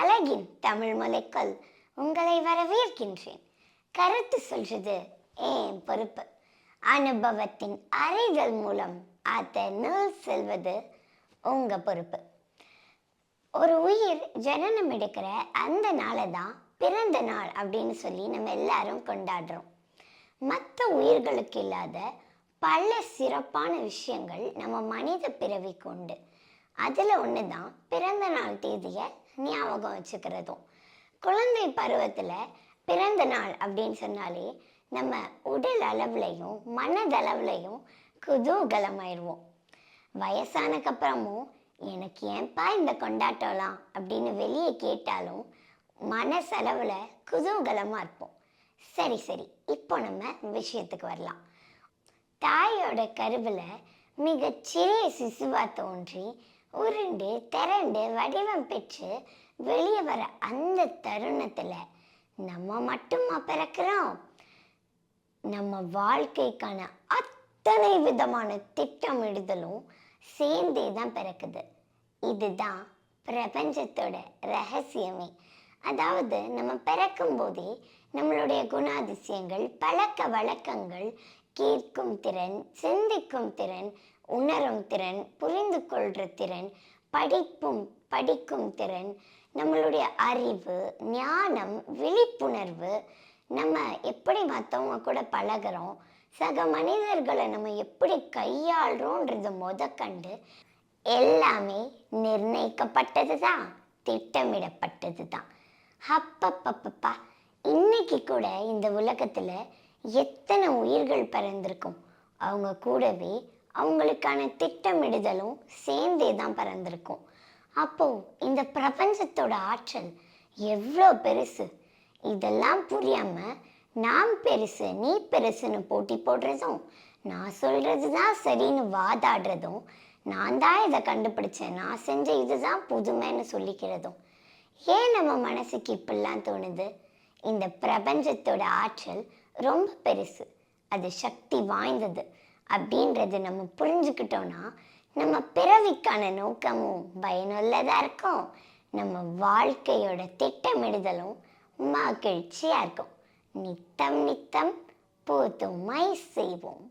அழகின் தமிழ் மலைக்குள் உங்களை வரவேற்கின்றேன். கருத்து சொல்றது ஏன் பொறுப்பு? அனுபவத்தின் அறிதல் மூலம் அதை நூல் செல்வது உங்க பொறுப்பு. ஒரு உயிர் ஜனனம் எடுக்கிற அந்த நாளை தான் பிறந்த நாள் அப்படின்னு சொல்லி நம்ம எல்லாரும் கொண்டாடுறோம். மற்ற உயிர்களுக்கு இல்லாத பல சிறப்பான விஷயங்கள் நம்ம மனித பிறவிக்கு உண்டு. அதில் ஒன்று தான் பிறந்த நாள் தேதியை ஞாபகம் வச்சுக்கிறதும். குழந்தை பருவத்தில் பிறந்த நாள் அப்படின்னு சொன்னாலே நம்ம உடல் அளவுலையும் மனதளவுலையும் குதூகலமாயிருவோம். வயசானக்கப்புறமும் எனக்கு ஏன்பா இந்த கொண்டாட்டம்லாம் அப்படின்னு வெளியே கேட்டாலும் மனசளவில் குதூகலமாக இருப்போம். சரி சரி இப்போ நம்ம விஷயத்துக்கு வரலாம். தாயோட கருவில் மிகச்சிறிய சிசுவா தோன்றி உருண்டு திரண்டு வடிவம் பெற்று வெளியே வர அந்த தருணத்தில் நம்ம மட்டுமா பிறக்கிறோம்? நம்ம வாழ்க்கைக்கான அத்தனை விதமான திட்டமிடுதலும் சேர்ந்தே தான் பிறக்குது. இதுதான் பிரபஞ்சத்தோட ரகசியமே. அதாவது நம்ம பிறக்கும் போதே நம்மளுடைய குணாதிசயங்கள் பழக்க வழக்கங்கள் கேட்கும் திறன் சிந்திக்கும் திறன் உணரும் திறன் புரிந்து கொள்கிற திறன் படிப்பும் படிக்கும் திறன் நம்மளுடைய அறிவு ஞானம் விழிப்புணர்வு நம்ம எப்படி மற்றவங்க கூட பழகுறோம் சக மனிதர்களை நம்ம எப்படி கையாளுறோன்றது முத கண்டு எல்லாமே நிர்ணயிக்கப்பட்டது தான் திட்டமிடப்பட்டது தான் அப்பப்பப்பப்பா இன்னைக்கு கூட இந்த உலகத்தில் எத்தனை உயிர்கள் பிறந்திருக்கும்? அவங்க கூடவே அவங்களுக்கான திட்டமிடுதலும் சேர்ந்தே தான் பிறந்திருக்கும். அப்போ இந்த பிரபஞ்சத்தோட ஆற்றல் எவ்வளோ பெருசு? இதெல்லாம் புரியாமல் நான் பெருசு நீ பெருசுன்னு போட்டி போடுறதும் நான் சொல்கிறது தான் சரின்னு வாதாடுறதும் நான் தான் இதை கண்டுபிடிச்சேன் நான் செஞ்ச இதுதான் புதுமைன்னு சொல்லிக்கிறதும். ஏன் நம்ம மனசுக்கு இப்படிலாம் தோணுது? இந்த பிரபஞ்சத்தோட ஆற்றல் ரொம்ப பெருசு. அது சக்தி வாய்ந்தது. அப்படின்றது நம்ம புரிஞ்சுக்கிட்டோம்னா நம்ம பிறவிக்கான நோக்கமும் பயனுள்ளதாக இருக்கும். நம்ம வாழ்க்கையோட திட்டமிடுதலும் மகிழ்ச்சியாக இருக்கும். நித்தம் நித்தம் போதுமை செய்வோம்.